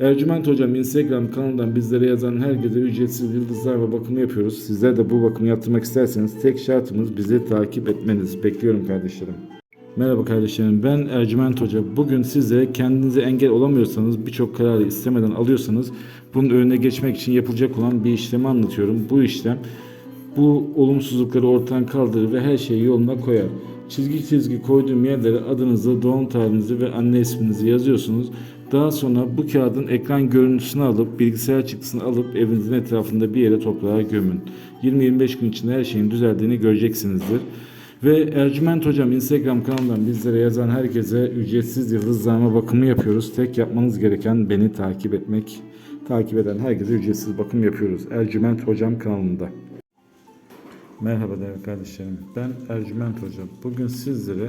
Ercüment Hocam Instagram kanalından bizlere yazan herkese ücretsiz yıldızlar ve bakımı yapıyoruz. Sizler de bu bakımı yaptırmak isterseniz tek şartımız bizi takip etmeniz. Bekliyorum kardeşlerim. Merhaba kardeşlerim ben Ercüment Hoca. Bugün size kendinize engel olamıyorsanız birçok kararı istemeden alıyorsanız bunun önüne geçmek için yapılacak olan bir işlemi anlatıyorum. Bu işlem bu olumsuzlukları ortadan kaldırır ve her şeyi yoluna koyar. Çizgi çizgi koyduğum yerlere adınızı, doğum tarihinizi ve anne isminizi yazıyorsunuz. Daha sonra bu kağıdın ekran görüntüsünü alıp bilgisayar çıktısını alıp evinizin etrafında bir yere toprağa gömün. 20-25 gün içinde her şeyin düzeldiğini göreceksinizdir. Ve Ercüment Hocam Instagram kanalından bizlere yazan herkese ücretsiz yıldızlama bakımı yapıyoruz. Tek yapmanız gereken beni takip etmek. Takip eden herkese ücretsiz bakım yapıyoruz. Ercüment Hocam kanalında. Merhaba değerli kardeşlerim. Ben Ercüment Hoca. Bugün sizlere